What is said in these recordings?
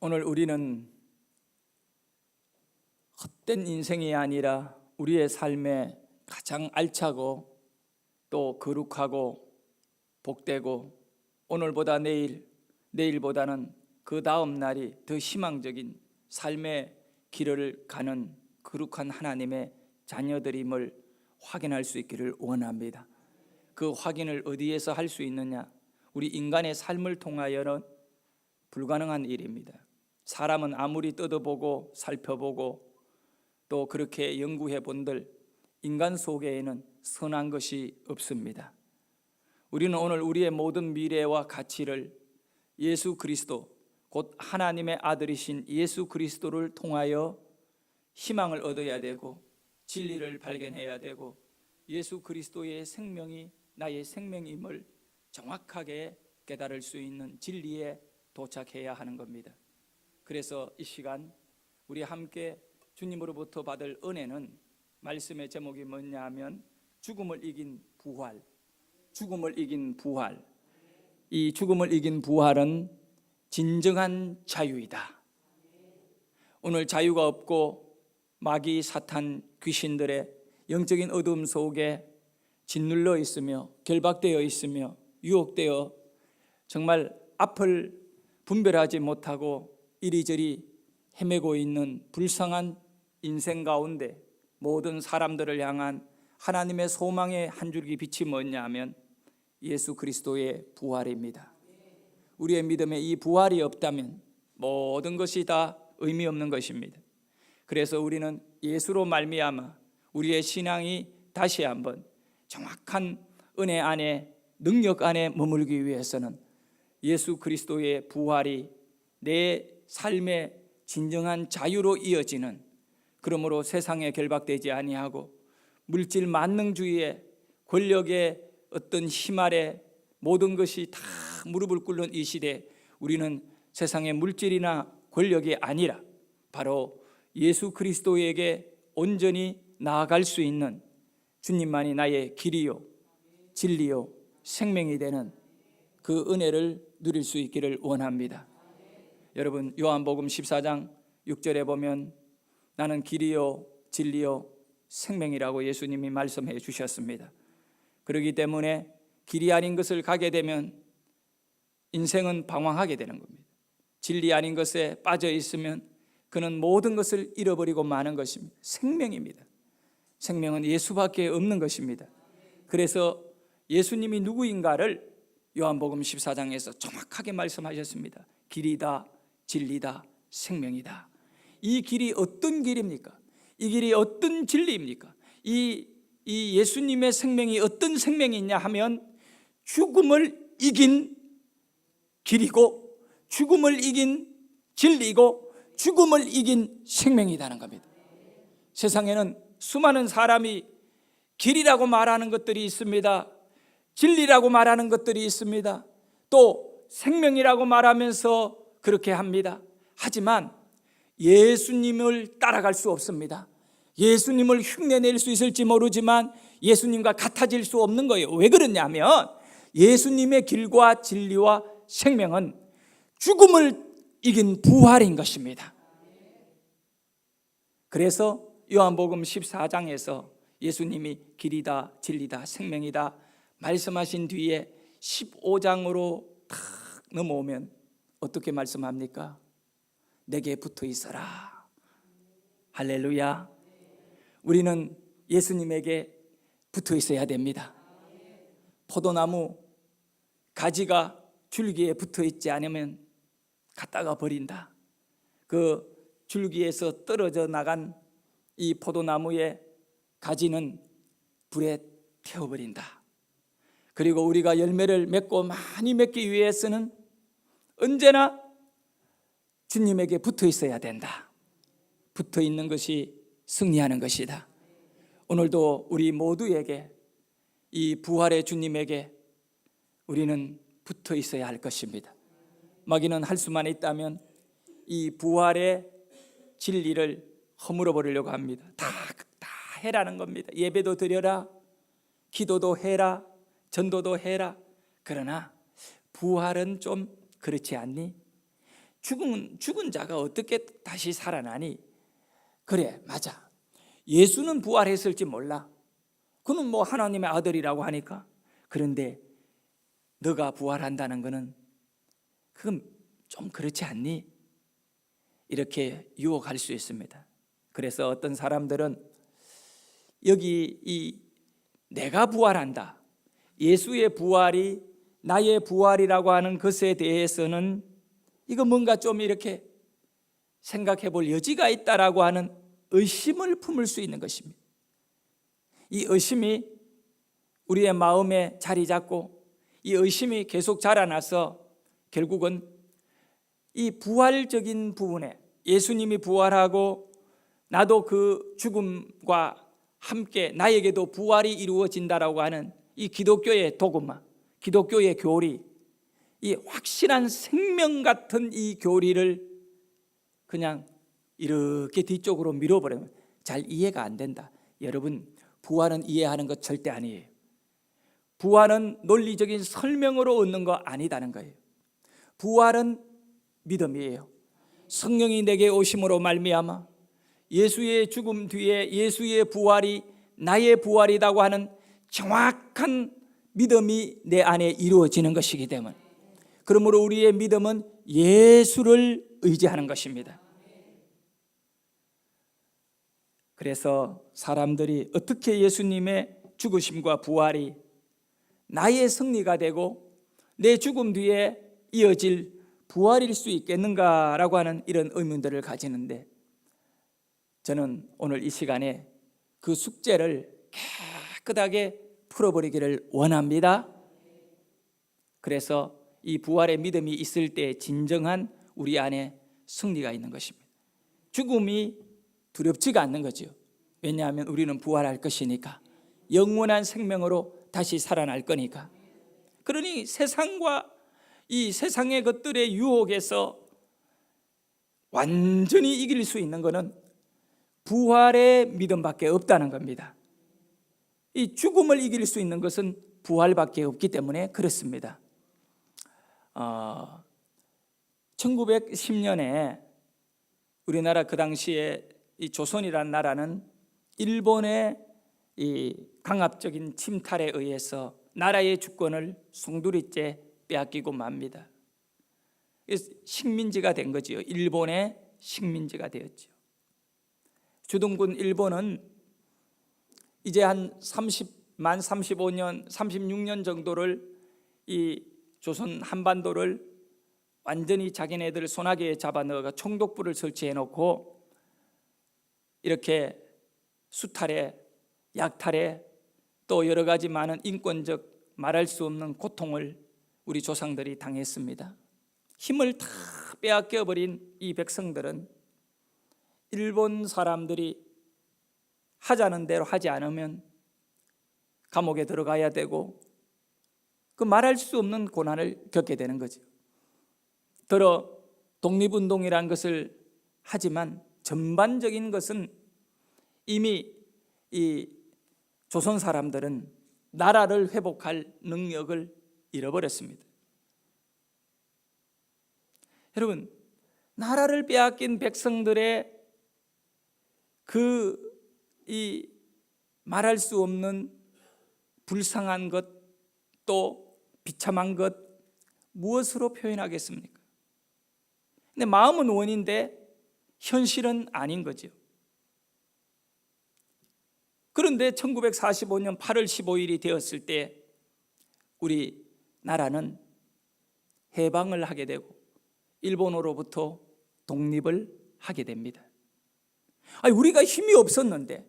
오늘 우리는 헛된 인생이 아니라 우리의 삶에 가장 알차고 또 거룩하고 복되고 오늘보다 내일, 내일보다는 그 다음 날이 더 희망적인 삶의 길을 가는 거룩한 하나님의 자녀들임을 확인할 수 있기를 원합니다. 그 확인을 어디에서 할 수 있느냐? 우리 인간의 삶을 통하여는 불가능한 일입니다. 사람은 아무리 뜯어보고 살펴보고 또 그렇게 연구해 본들 인간 속에는 선한 것이 없습니다. 우리는 오늘 우리의 모든 미래와 가치를 예수 그리스도 곧 하나님의 아들이신 예수 그리스도를 통하여 희망을 얻어야 되고 진리를 발견해야 되고 예수 그리스도의 생명이 나의 생명임을 정확하게 깨달을 수 있는 진리에 도착해야 하는 겁니다. 그래서 이 시간 우리 함께 주님으로부터 받을 은혜는 말씀의 제목이 뭐냐 하면 죽음을 이긴 부활. 죽음을 이긴 부활. 이 죽음을 이긴 부활은 진정한 자유이다. 오늘 자유가 없고 마귀 사탄 귀신들의 영적인 어둠 속에 짓눌러 있으며 결박되어 있으며 유혹되어 정말 앞을 분별하지 못하고 이리저리 헤매고 있는 불쌍한 인생 가운데 모든 사람들을 향한 하나님의 소망의 한 줄기 빛이 뭐냐 하면 예수 그리스도의 부활입니다. 우리의 믿음에 이 부활이 없다면 모든 것이 다 의미 없는 것입니다. 그래서 우리는 예수로 말미암아 우리의 신앙이 다시 한번 정확한 은혜 안에 능력 안에 머물기 위해서는 예수 그리스도의 부활이 내 삶의 진정한 자유로 이어지는 그러므로 세상에 결박되지 아니하고 물질 만능주의의 권력의 어떤 힘 아래 모든 것이 다 무릎을 꿇는 이 시대 우리는 세상의 물질이나 권력이 아니라 바로 예수 그리스도에게 온전히 나아갈 수 있는 주님만이 나의 길이요 진리요 생명이 되는 그 은혜를 누릴 수 있기를 원합니다. 여러분 요한복음 14장 6절에 보면 나는 길이요 진리요 생명이라고 예수님이 말씀해 주셨습니다. 그렇기 때문에 길이 아닌 것을 가게 되면 인생은 방황하게 되는 겁니다. 진리 아닌 것에 빠져 있으면 그는 모든 것을 잃어버리고 마는 것입니다. 생명입니다. 생명은 예수밖에 없는 것입니다. 그래서 예수님이 누구인가를 요한복음 14장에서 정확하게 말씀하셨습니다. 길이다, 진리다, 생명이다. 이 길이 어떤 길입니까? 이 길이 어떤 진리입니까? 이, 이 예수님의 생명이 어떤 생명이냐 하면 죽음을 이긴 길이고 죽음을 이긴 진리고 죽음을 이긴 생명이라는 겁니다. 세상에는 수많은 사람이 길이라고 말하는 것들이 있습니다. 진리라고 말하는 것들이 있습니다. 또 생명이라고 말하면서 그렇게 합니다. 하지만 예수님을 따라갈 수 없습니다. 예수님을 흉내낼 수 있을지 모르지만 예수님과 같아질 수 없는 거예요. 왜 그러냐면 예수님의 길과 진리와 생명은 죽음을 이긴 부활인 것입니다. 그래서 요한복음 14장에서 예수님이 길이다, 진리다, 생명이다 말씀하신 뒤에 15장으로 탁 넘어오면 어떻게 말씀합니까? 내게 붙어 있어라. 할렐루야. 우리는 예수님에게 붙어 있어야 됩니다. 포도나무 가지가 줄기에 붙어 있지 않으면 갖다가 버린다. 그 줄기에서 떨어져 나간 이 포도나무의 가지는 불에 태워버린다. 그리고 우리가 열매를 맺고 많이 맺기 위해서는 언제나 주님에게 붙어 있어야 된다. 붙어 있는 것이 승리하는 것이다. 오늘도 우리 모두에게 이 부활의 주님에게 우리는 붙어 있어야 할 것입니다. 마귀는 할 수만 있다면 이 부활의 진리를 허물어 버리려고 합니다. 다, 다 해라는 겁니다. 예배도 드려라, 기도도 해라, 전도도 해라. 그러나 부활은 좀 그렇지 않니? 죽은 죽은 자가 어떻게 다시 살아나니? 그래, 맞아. 예수는 부활했을지 몰라. 그는 뭐 하나님의 아들이라고 하니까. 그런데 너가 부활한다는 것은 그건 좀 그렇지 않니? 이렇게 유혹할 수 있습니다. 그래서 어떤 사람들은 여기 이 내가 부활한다. 예수의 부활이 나의 부활이라고 하는 것에 대해서는 이거 뭔가 좀 이렇게 생각해 볼 여지가 있다라고 하는 의심을 품을 수 있는 것입니다. 이 의심이 우리의 마음에 자리 잡고 이 의심이 계속 자라나서 결국은 이 부활적인 부분에 예수님이 부활하고 나도 그 죽음과 함께 나에게도 부활이 이루어진다라고 하는 이 기독교의 도그마, 기독교의 교리, 이 확실한 생명 같은 이 교리를 그냥 이렇게 뒤쪽으로 밀어버리면 잘 이해가 안 된다. 여러분, 부활은 이해하는 것 절대 아니에요. 부활은 논리적인 설명으로 얻는 거 아니다는 거예요. 부활은 믿음이에요. 성령이 내게 오심으로 말미암아 예수의 죽음 뒤에 예수의 부활이 나의 부활이라고 하는 정확한 믿음이 내 안에 이루어지는 것이기 때문에 그러므로 우리의 믿음은 예수를 의지하는 것입니다. 그래서 사람들이 어떻게 예수님의 죽으심과 부활이 나의 승리가 되고 내 죽음 뒤에 이어질 부활일 수 있겠는가라고 하는 이런 의문들을 가지는데 저는 오늘 이 시간에 그 숙제를 깨끗하게 풀어버리기를 원합니다. 그래서 이 부활의 믿음이 있을 때 진정한 우리 안에 승리가 있는 것입니다. 죽음이 두렵지가 않는 거죠. 왜냐하면 우리는 부활할 것이니까 영원한 생명으로 다시 살아날 거니까. 그러니 세상과 이 세상의 것들의 유혹에서 완전히 이길 수 있는 것은 부활의 믿음밖에 없다는 겁니다. 이 죽음을 이길 수 있는 것은 부활밖에 없기 때문에 그렇습니다. 어, 1910년에 우리나라 그 당시에 이 조선이라는 나라는 일본의 이 강압적인 침탈에 의해서 나라의 주권을 송두리째 빼앗기고 맙니다. 식민지가 된 거지요. 일본의 식민지가 되었죠. 주동군 일본은 이제 한 30만 35년, 36년 정도를 이 조선 한반도를 완전히 자기네들 손아귀에 잡아 넣어가 총독부를 설치해 놓고 이렇게 수탈에 약탈에 또 여러 가지 많은 인권적 말할 수 없는 고통을 우리 조상들이 당했습니다. 힘을 다 빼앗겨 버린 이 백성들은 일본 사람들이 하자는 대로 하지 않으면 감옥에 들어가야 되고 그 말할 수 없는 고난을 겪게 되는 거죠. 들어 독립운동이란 것을 하지만 전반적인 것은 이미 이 조선 사람들은 나라를 회복할 능력을 잃어버렸습니다. 여러분, 나라를 빼앗긴 백성들의 그 이 말할 수 없는 불쌍한 것 또 비참한 것 무엇으로 표현하겠습니까? 근데 마음은 원인데 현실은 아닌 거죠. 그런데 1945년 8월 15일이 되었을 때 우리 나라는 해방을 하게 되고 일본으로부터 독립을 하게 됩니다. 아니, 우리가 힘이 없었는데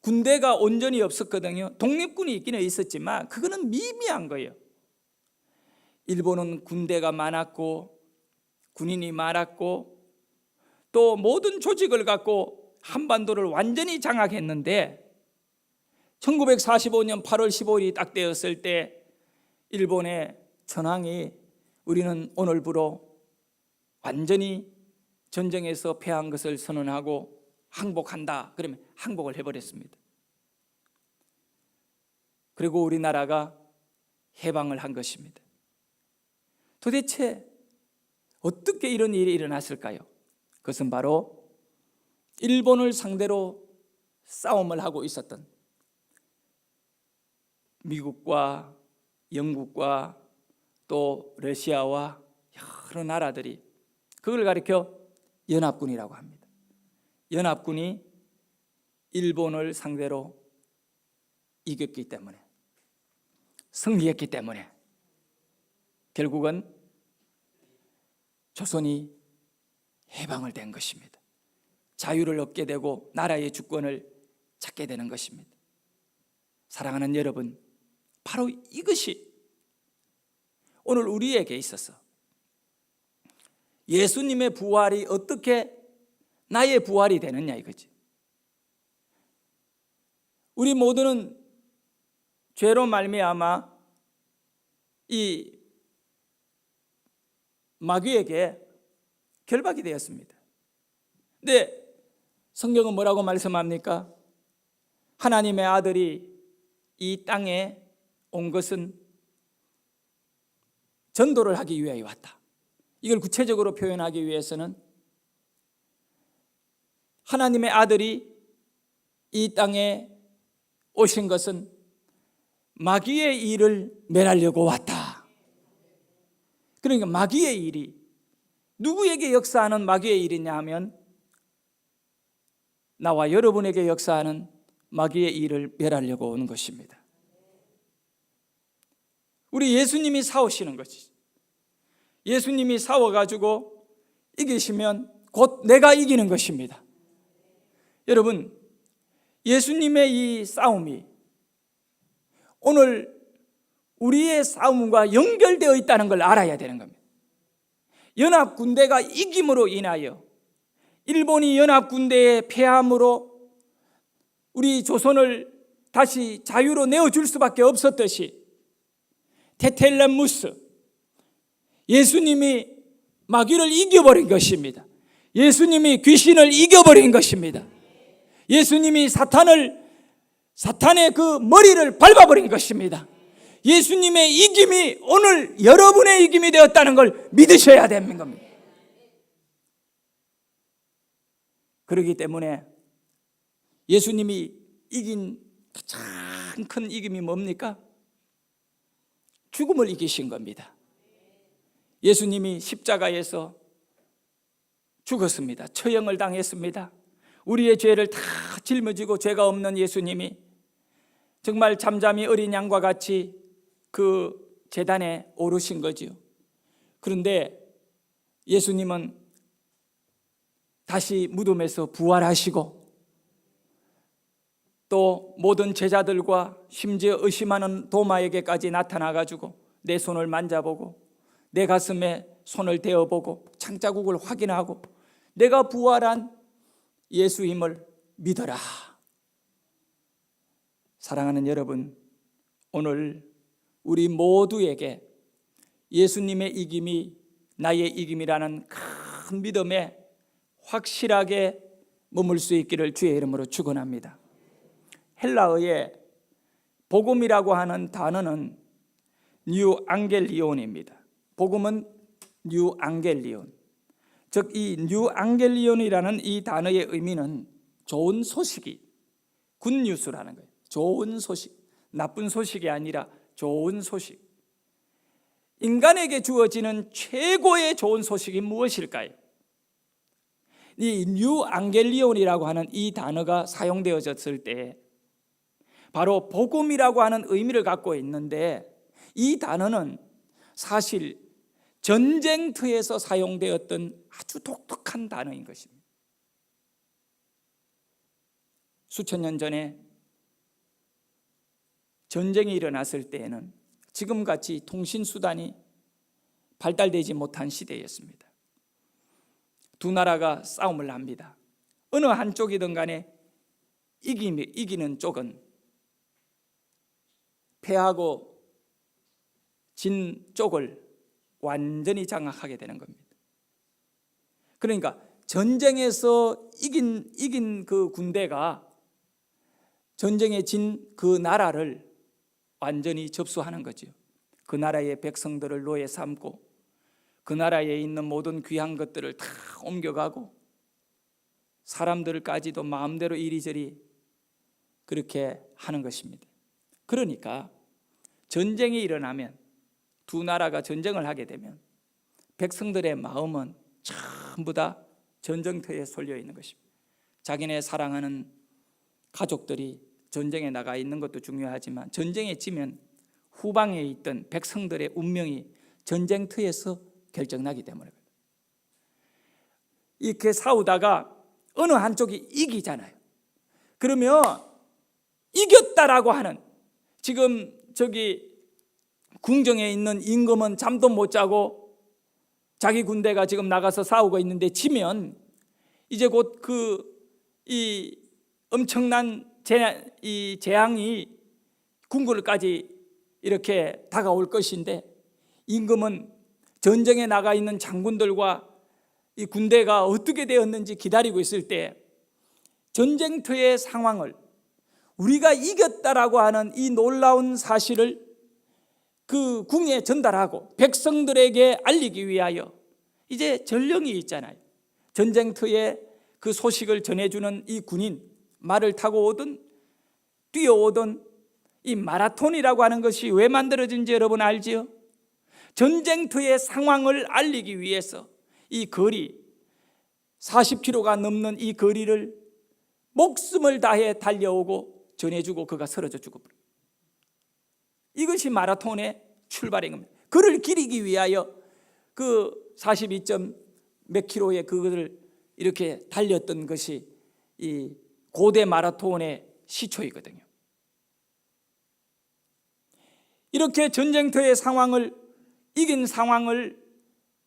군대가 온전히 없었거든요. 독립군이 있기는 있었지만 그거는 미미한 거예요. 일본은 군대가 많았고 군인이 많았고 또 모든 조직을 갖고 한반도를 완전히 장악했는데 1945년 8월 15일이 딱 되었을 때 일본의 전황이 우리는 오늘부로 완전히 전쟁에서 패한 것을 선언하고 항복한다. 그러면 항복을 해버렸습니다. 그리고 우리나라가 해방을 한 것입니다. 도대체 어떻게 이런 일이 일어났을까요? 그것은 바로 일본을 상대로 싸움을 하고 있었던 미국과 영국과 또 러시아와 여러 나라들이 그걸 가리켜 연합군이라고 합니다. 연합군이 일본을 상대로 이겼기 때문에 승리했기 때문에 결국은 조선이 해방을 된 것입니다. 자유를 얻게 되고 나라의 주권을 찾게 되는 것입니다. 사랑하는 여러분, 바로 이것이 오늘 우리에게 있어서 예수님의 부활이 어떻게 나의 부활이 되느냐 이거지. 우리 모두는 죄로 말미암아 이 마귀에게 결박이 되었습니다. 근데 성경은 뭐라고 말씀합니까? 하나님의 아들이 이 땅에 온 것은 전도를 하기 위하여 왔다. 이걸 구체적으로 표현하기 위해서는 하나님의 아들이 이 땅에 오신 것은 마귀의 일을 멸하려고 왔다. 그러니까 마귀의 일이 누구에게 역사하는 마귀의 일이냐 하면 나와 여러분에게 역사하는 마귀의 일을 멸하려고 온 것입니다. 우리 예수님이 싸우시는 거지. 예수님이 싸워가지고 이기시면 곧 내가 이기는 것입니다. 여러분, 예수님의 이 싸움이 오늘 우리의 싸움과 연결되어 있다는 걸 알아야 되는 겁니다. 연합 군대가 이김으로 인하여 일본이 연합 군대의 패함으로 우리 조선을 다시 자유로 내어줄 수밖에 없었듯이 테텔레무스 예수님이 마귀를 이겨버린 것입니다. 예수님이 귀신을 이겨버린 것입니다. 예수님이 사탄을 사탄의 그 머리를 밟아버린 것입니다. 예수님의 이김이 오늘 여러분의 이김이 되었다는 걸 믿으셔야 되는 겁니다. 그렇기 때문에 예수님이 이긴 가장 큰 이김이 뭡니까? 죽음을 이기신 겁니다. 예수님이 십자가에서 죽었습니다. 처형을 당했습니다. 우리의 죄를 다 짊어지고 죄가 없는 예수님이 정말 잠잠히 어린 양과 같이 그 재단에 오르신 거지요. 그런데 예수님은 다시 무덤에서 부활하시고 또 모든 제자들과 심지어 의심하는 도마에게까지 나타나 가지고 내 손을 만져보고 내 가슴에 손을 대어보고 창자국을 확인하고 내가 부활한 예수임을 믿어라. 사랑하는 여러분, 오늘 우리 모두에게 예수님의 이김이 나의 이김이라는 큰 믿음에 확실하게 머물 수 있기를 주의 이름으로 축원합니다. 헬라어의 복음이라고 하는 단어는 뉴 앙겔리온입니다. 복음은 뉴 앙겔리온. 즉 이뉴 앙겔리온이라는 이 단어의 의미는 좋은 소식이 굿뉴스라는 거예요. 좋은 소식. 나쁜 소식이 아니라 좋은 소식. 인간에게 주어지는 최고의 좋은 소식이 무엇일까요? 이뉴 앙겔리온이라고 하는 이 단어가 사용되어졌을 때 바로 복음이라고 하는 의미를 갖고 있는데 이 단어는 사실 전쟁터에서 사용되었던 아주 독특한 단어인 것입니다. 수천 년 전에 전쟁이 일어났을 때에는 지금같이 통신수단이 발달되지 못한 시대였습니다. 두 나라가 싸움을 합니다. 어느 한쪽이든 간에 이기는 쪽은 패하고 진 쪽을 완전히 장악하게 되는 겁니다. 그러니까 전쟁에서 이긴 이긴 그 군대가 전쟁에 진 그 나라를 완전히 접수하는 거죠. 그 나라의 백성들을 노예 삼고 그 나라에 있는 모든 귀한 것들을 다 옮겨가고 사람들까지도 마음대로 이리저리 그렇게 하는 것입니다. 그러니까 전쟁이 일어나면 두 나라가 전쟁을 하게 되면 백성들의 마음은 전부 다 전쟁터에 쏠려 있는 것입니다. 자기네 사랑하는 가족들이 전쟁에 나가 있는 것도 중요하지만 전쟁에 지면 후방에 있던 백성들의 운명이 전쟁터에서 결정나기 때문에. 이렇게 싸우다가 어느 한쪽이 이기잖아요. 그러면 이겼다라고 하는 지금 저기 궁정에 있는 임금은 잠도 못 자고 자기 군대가 지금 나가서 싸우고 있는데 지면 이제 곧 그 이 엄청난 재, 이 재앙이 궁궐까지 이렇게 다가올 것인데 임금은 전쟁에 나가 있는 장군들과 이 군대가 어떻게 되었는지 기다리고 있을 때 전쟁터의 상황을 우리가 이겼다라고 하는 이 놀라운 사실을 그 궁에 전달하고 백성들에게 알리기 위하여 이제 전령이 있잖아요. 전쟁터에 그 소식을 전해주는 이 군인 말을 타고 오든 뛰어오든 이 마라톤이라고 하는 것이 왜 만들어진지 여러분 알지요? 전쟁터의 상황을 알리기 위해서 이 거리 40km가 넘는 이 거리를 목숨을 다해 달려오고 전해주고 그가 쓰러져 죽어버려. 이것이 마라톤의 출발인 겁니다. 그를 기리기 위하여 그 42점 몇 킬로의 그것을 이렇게 달렸던 것이 이 고대 마라톤의 시초이거든요. 이렇게 전쟁터의 상황을 이긴 상황을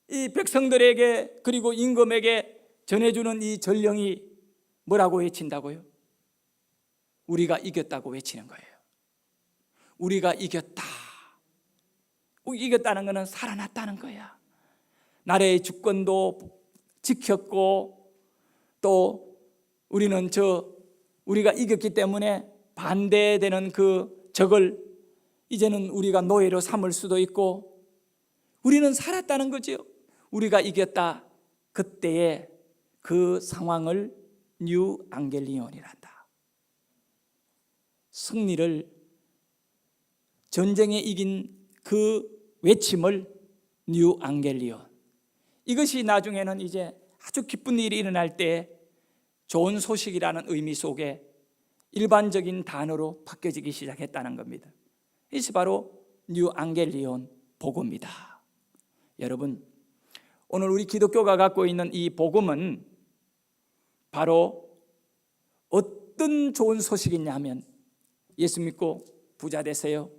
이 백성들에게 그리고 임금에게 전해주는 이 전령이 뭐라고 외친다고요? 우리가 이겼다고 외치는 거예요. 우리가 이겼다. 이겼다는 것은 살아났다는 거야. 나라의 주권도 지켰고 또 우리는 저 우리가 이겼기 때문에 반대되는 그 적을 이제는 우리가 노예로 삼을 수도 있고 우리는 살았다는 거죠. 우리가 이겼다. 그때의 그 상황을 뉴 앙겔리온이란다. 승리를 전쟁에 이긴 그 외침을 뉴 앙겔리온. 이것이 나중에는 이제 아주 기쁜 일이 일어날 때 좋은 소식이라는 의미 속에 일반적인 단어로 바뀌어지기 시작했다는 겁니다. 이것이 바로 뉴 앙겔리온 복음이다. 여러분, 오늘 우리 기독교가 갖고 있는 이 복음은 바로 어떤 좋은 소식이냐면 예수 믿고 부자 되세요.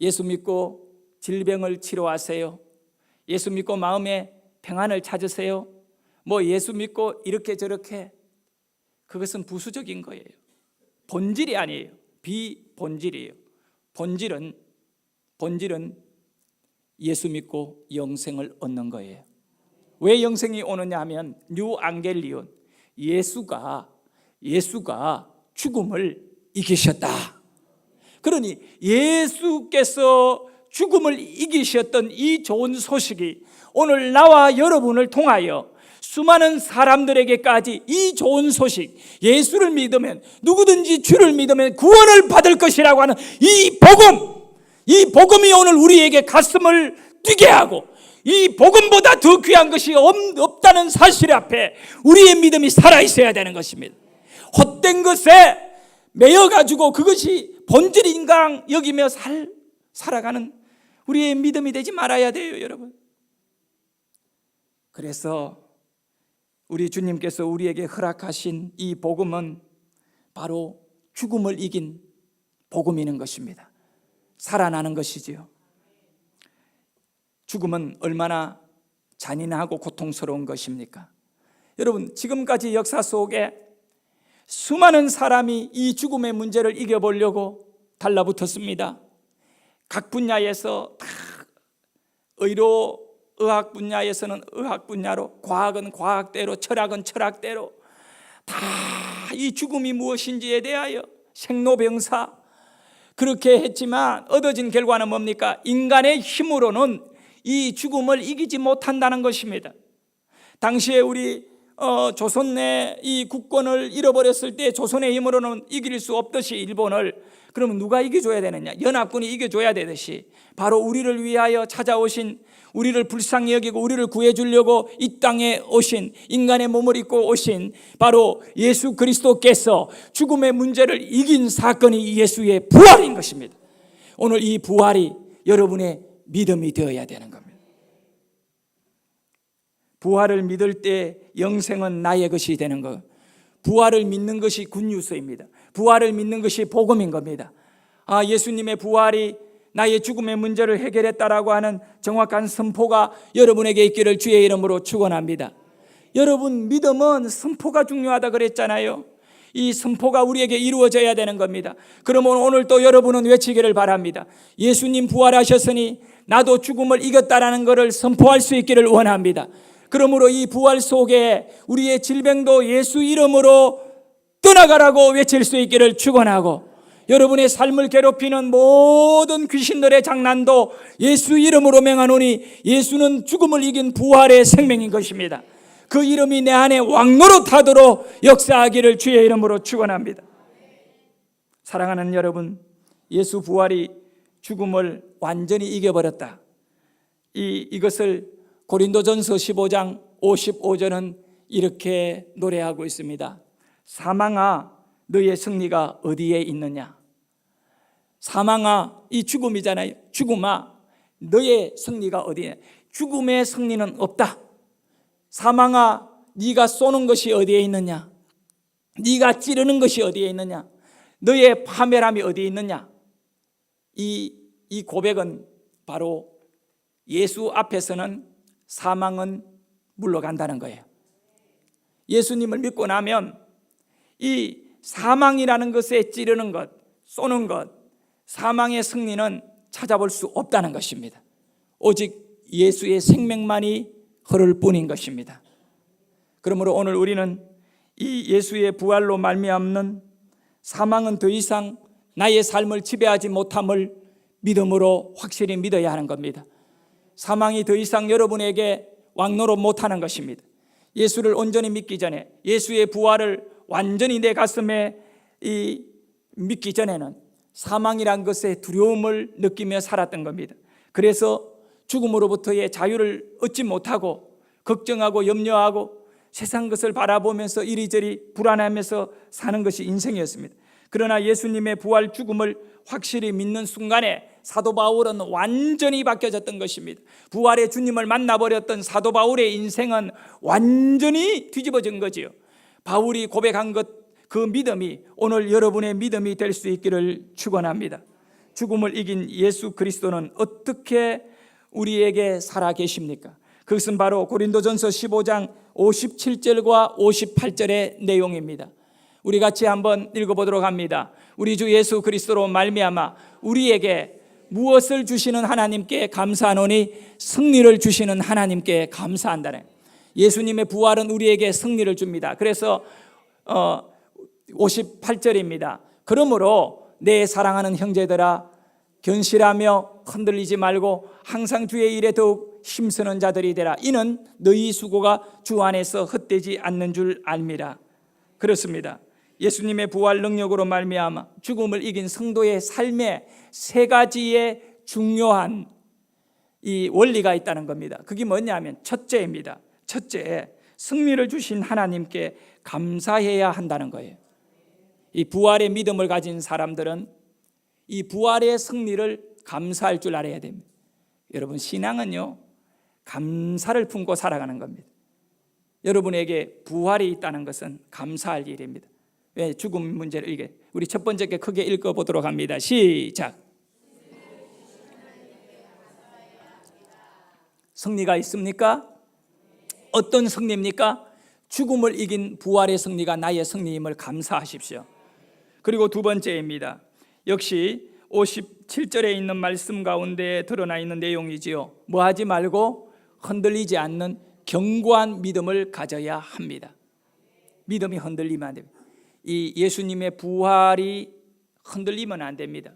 예수 믿고 질병을 치료하세요. 예수 믿고 마음에 평안을 찾으세요. 뭐 예수 믿고 이렇게 저렇게 그것은 부수적인 거예요. 본질이 아니에요. 비본질이에요. 본질은 본질은 예수 믿고 영생을 얻는 거예요. 왜 영생이 오느냐 하면 뉴 앙겔리온 예수가 예수가 죽음을 이기셨다. 그러니 예수께서 죽음을 이기셨던 이 좋은 소식이 오늘 나와 여러분을 통하여 수많은 사람들에게까지 이 좋은 소식, 예수를 믿으면 누구든지 주를 믿으면 구원을 받을 것이라고 하는 이 복음, 이 복음이 오늘 우리에게 가슴을 뛰게 하고 이 복음보다 더 귀한 것이 없다는 사실 앞에 우리의 믿음이 살아 있어야 되는 것입니다. 헛된 것에 매여 가지고 그것이 본질인가 여기며 살 살아가는 우리의 믿음이 되지 말아야 돼요, 여러분. 그래서 우리 주님께서 우리에게 허락하신 이 복음은 바로 죽음을 이긴 복음이는 것입니다. 살아나는 것이지요. 죽음은 얼마나 잔인하고 고통스러운 것입니까? 여러분, 지금까지 역사 속에 수많은 사람이 이 죽음의 문제를 이겨보려고 달라붙었습니다. 각 분야에서 다 의료 의학 분야에서는 의학 분야로 과학은 과학대로 철학은 철학대로 다 이 죽음이 무엇인지에 대하여 생로병사 그렇게 했지만 얻어진 결과는 뭡니까? 인간의 힘으로는 이 죽음을 이기지 못한다는 것입니다. 당시에 우리 어, 조선 내 이 국권을 잃어버렸을 때 조선의 힘으로는 이길 수 없듯이 일본을 그러면 누가 이겨줘야 되느냐? 연합군이 이겨줘야 되듯이 바로 우리를 위하여 찾아오신 우리를 불쌍히 여기고 우리를 구해주려고 이 땅에 오신 인간의 몸을 입고 오신 바로 예수 그리스도께서 죽음의 문제를 이긴 사건이 예수의 부활인 것입니다. 오늘 이 부활이 여러분의 믿음이 되어야 되는 겁니다. 부활을 믿을 때 영생은 나의 것이 되는 것. 부활을 믿는 것이 굿뉴스입니다. 부활을 믿는 것이 복음인 겁니다. 아, 예수님의 부활이 나의 죽음의 문제를 해결했다라고 하는 정확한 선포가 여러분에게 있기를 주의 이름으로 축원합니다. 여러분 믿음은 선포가 중요하다 그랬잖아요. 이 선포가 우리에게 이루어져야 되는 겁니다. 그러면 오늘 또 여러분은 외치기를 바랍니다. 예수님 부활하셨으니 나도 죽음을 이겼다라는 것을 선포할 수 있기를 원합니다. 그러므로 이 부활 속에 우리의 질병도 예수 이름으로 떠나가라고 외칠 수 있기를 축원하고 여러분의 삶을 괴롭히는 모든 귀신들의 장난도 예수 이름으로 명하노니 예수는 죽음을 이긴 부활의 생명인 것입니다. 그 이름이 내 안에 왕노로 타도록 역사하기를 주의 이름으로 축원합니다. 사랑하는 여러분, 예수 부활이 죽음을 완전히 이겨버렸다. 이 이것을 고린도전서 15장 55절은 이렇게 노래하고 있습니다. 사망아 너의 승리가 어디에 있느냐? 사망아 이 죽음이잖아요. 죽음아 너의 승리가 어디에? 죽음의 승리는 없다. 사망아 네가 쏘는 것이 어디에 있느냐? 네가 찌르는 것이 어디에 있느냐? 너의 파멸함이 어디에 있느냐? 이, 이 고백은 바로 예수 앞에서는 사망은 물러간다는 거예요. 예수님을 믿고 나면 이 사망이라는 것에 찌르는 것, 쏘는 것, 사망의 승리는 찾아볼 수 없다는 것입니다. 오직 예수의 생명만이 흐를 뿐인 것입니다. 그러므로 오늘 우리는 이 예수의 부활로 말미암는 사망은 더 이상 나의 삶을 지배하지 못함을 믿음으로 확실히 믿어야 하는 겁니다. 사망이 더 이상 여러분에게 왕노로 못하는 것입니다. 예수를 온전히 믿기 전에 예수의 부활을 완전히 내 가슴에 이 믿기 전에는 사망이란 것에 두려움을 느끼며 살았던 겁니다. 그래서 죽음으로부터의 자유를 얻지 못하고 걱정하고 염려하고 세상 것을 바라보면서 이리저리 불안하면서 사는 것이 인생이었습니다. 그러나 예수님의 부활 죽음을 확실히 믿는 순간에 사도 바울은 완전히 바뀌어졌던 것입니다. 부활의 주님을 만나버렸던 사도 바울의 인생은 완전히 뒤집어진 거지요. 바울이 고백한 것 그 믿음이 오늘 여러분의 믿음이 될 수 있기를 축원합니다. 죽음을 이긴 예수 그리스도는 어떻게 우리에게 살아 계십니까? 그것은 바로 고린도전서 15장 57절과 58절의 내용입니다. 우리 같이 한번 읽어보도록 합니다. 우리 주 예수 그리스도로 말미암아 우리에게 무엇을 주시는 하나님께 감사하노니 승리를 주시는 하나님께 감사한다네. 예수님의 부활은 우리에게 승리를 줍니다. 그래서 어, 58절입니다. 그러므로 내 사랑하는 형제들아 견실하며 흔들리지 말고 항상 주의 일에 더욱 힘쓰는 자들이 되라. 이는 너희 수고가 주 안에서 헛되지 않는 줄 알미라. 그렇습니다. 예수님의 부활 능력으로 말미암아 죽음을 이긴 성도의 삶에 세 가지의 중요한 이 원리가 있다는 겁니다. 그게 뭐냐면 첫째입니다. 첫째, 승리를 주신 하나님께 감사해야 한다는 거예요. 이 부활의 믿음을 가진 사람들은 이 부활의 승리를 감사할 줄 알아야 됩니다. 여러분 신앙은요 감사를 품고 살아가는 겁니다. 여러분에게 부활이 있다는 것은 감사할 일입니다. 왜 죽음 문제를 이게 우리 첫 번째 게 크게 읽어 보도록 합니다. 시작. 승리가 있습니까? 어떤 승리입니까? 죽음을 이긴 부활의 승리가 나의 승리임을 감사하십시오. 그리고 두 번째입니다. 역시 57절에 있는 말씀 가운데 드러나 있는 내용이지요. 뭐 하지 말고 흔들리지 않는 견고한 믿음을 가져야 합니다. 믿음이 흔들리면 안 됩니다. 이 예수님의 부활이 흔들리면 안 됩니다.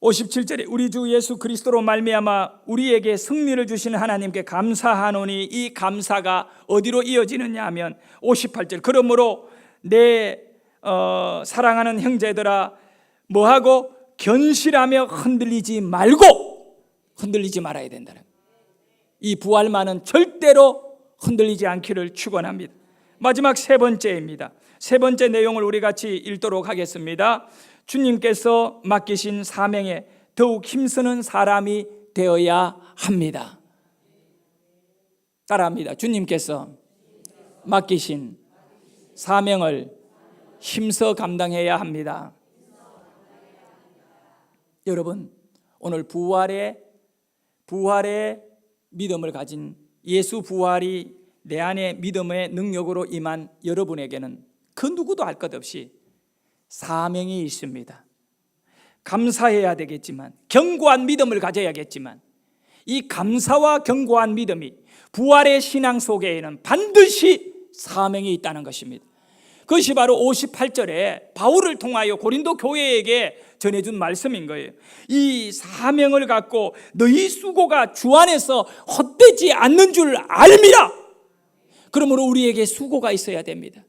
57절에 우리 주 예수 그리스도로 말미암아 우리에게 승리를 주시는 하나님께 감사하노니 이 감사가 어디로 이어지느냐 하면 58절 그러므로 내 어, 사랑하는 형제들아 뭐하고 견실하며 흔들리지 말고 흔들리지 말아야 된다는. 이 부활만은 절대로 흔들리지 않기를 축원합니다. 마지막 세 번째입니다. 세 번째 내용을 우리 같이 읽도록 하겠습니다. 주님께서 맡기신 사명에 더욱 힘쓰는 사람이 되어야 합니다. 따라합니다. 주님께서 맡기신 사명을 힘써 감당해야 합니다. 여러분, 오늘 부활의 부활의 믿음을 가진 예수 부활이 내 안에 믿음의 능력으로 임한 여러분에게는 그 누구도 알 것 없이 사명이 있습니다. 감사해야 되겠지만 견고한 믿음을 가져야겠지만 이 감사와 견고한 믿음이 부활의 신앙 속에는 반드시 사명이 있다는 것입니다. 그것이 바로 58절에 바울을 통하여 고린도 교회에게 전해준 말씀인 거예요. 이 사명을 갖고 너희 수고가 주 안에서 헛되지 않는 줄 알미라. 그러므로 우리에게 수고가 있어야 됩니다.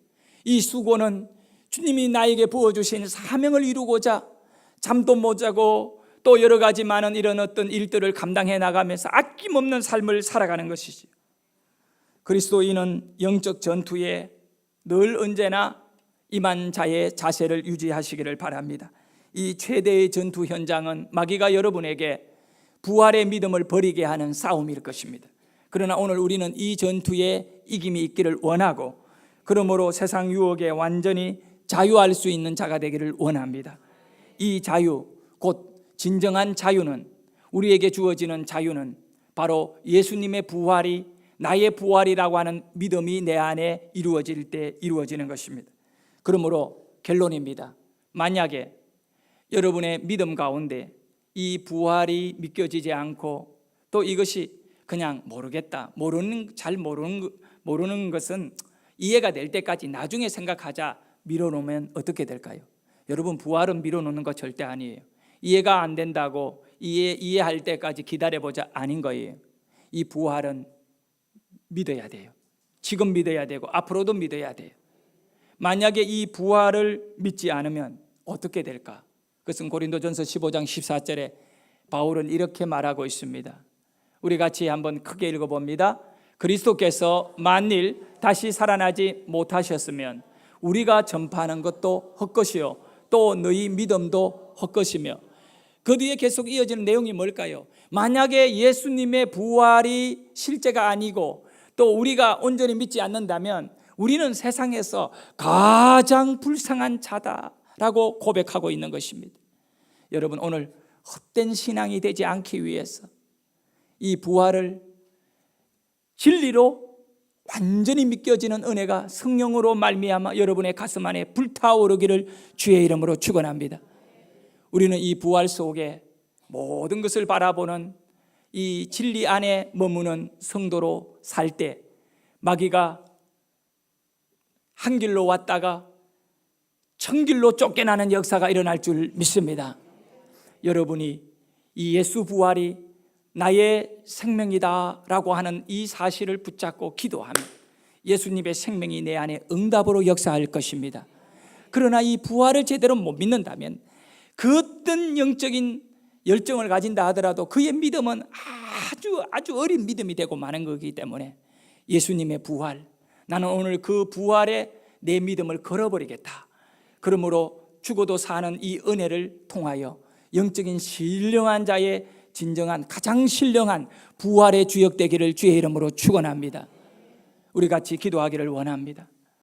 이 수고는 주님이 나에게 부어주신 사명을 이루고자 잠도 못 자고 또 여러 가지 많은 이런 어떤 일들을 감당해 나가면서 아낌없는 삶을 살아가는 것이지. 그리스도인은 영적 전투에 늘 언제나 임한 자의 자세를 유지하시기를 바랍니다. 이 최대의 전투 현장은 마귀가 여러분에게 부활의 믿음을 버리게 하는 싸움일 것입니다. 그러나 오늘 우리는 이 전투에 이김이 있기를 원하고 그러므로 세상 유혹에 완전히 자유할 수 있는 자가 되기를 원합니다. 이 자유, 곧 진정한 자유는 우리에게 주어지는 자유는 바로 예수님의 부활이 나의 부활이라고 하는 믿음이 내 안에 이루어질 때 이루어지는 것입니다. 그러므로 결론입니다. 만약에 여러분의 믿음 가운데 이 부활이 믿겨지지 않고 또 이것이 그냥 모르겠다. 모르는 잘 모르는 모르는 것은 이해가 될 때까지 나중에 생각하자 미뤄놓으면 어떻게 될까요? 여러분 부활은 미뤄놓는 거 절대 아니에요. 이해가 안 된다고 이해 이해할 때까지 기다려보자 아닌 거예요. 이 부활은 믿어야 돼요. 지금 믿어야 되고 앞으로도 믿어야 돼요. 만약에 이 부활을 믿지 않으면 어떻게 될까? 그것은 고린도전서 15장 14절에 바울은 이렇게 말하고 있습니다. 우리 같이 한번 크게 읽어 봅니다. 그리스도께서 만일 다시 살아나지 못하셨으면 우리가 전파하는 것도 헛것이요 또 너희 믿음도 헛것이며 그 뒤에 계속 이어지는 내용이 뭘까요? 만약에 예수님의 부활이 실제가 아니고 또 우리가 온전히 믿지 않는다면 우리는 세상에서 가장 불쌍한 자다라고 고백하고 있는 것입니다. 여러분 오늘 헛된 신앙이 되지 않기 위해서 이 부활을 진리로 완전히 믿겨지는 은혜가 성령으로 말미암아 여러분의 가슴 안에 불타오르기를 주의 이름으로 축원합니다. 우리는 이 부활 속에 모든 것을 바라보는 이 진리 안에 머무는 성도로 살 때 마귀가 한 길로 왔다가 천 길로 쫓겨나는 역사가 일어날 줄 믿습니다. 여러분이 이 예수 부활이 나의 생명이다라고 하는 이 사실을 붙잡고 기도하면 예수님의 생명이 내 안에 응답으로 역사할 것입니다. 그러나 이 부활을 제대로 못 믿는다면 그 어떤 영적인 열정을 가진다 하더라도 그의 믿음은 아주 아주 어린 믿음이 되고 마는 거기 때문에 예수님의 부활 나는 오늘 그 부활에 내 믿음을 걸어버리겠다. 그러므로 죽어도 사는 이 은혜를 통하여 영적인 신령한 자의 진정한 가장 신령한 부활의 주역 되기를 주의 이름으로 축원합니다. 우리 같이 기도하기를 원합니다.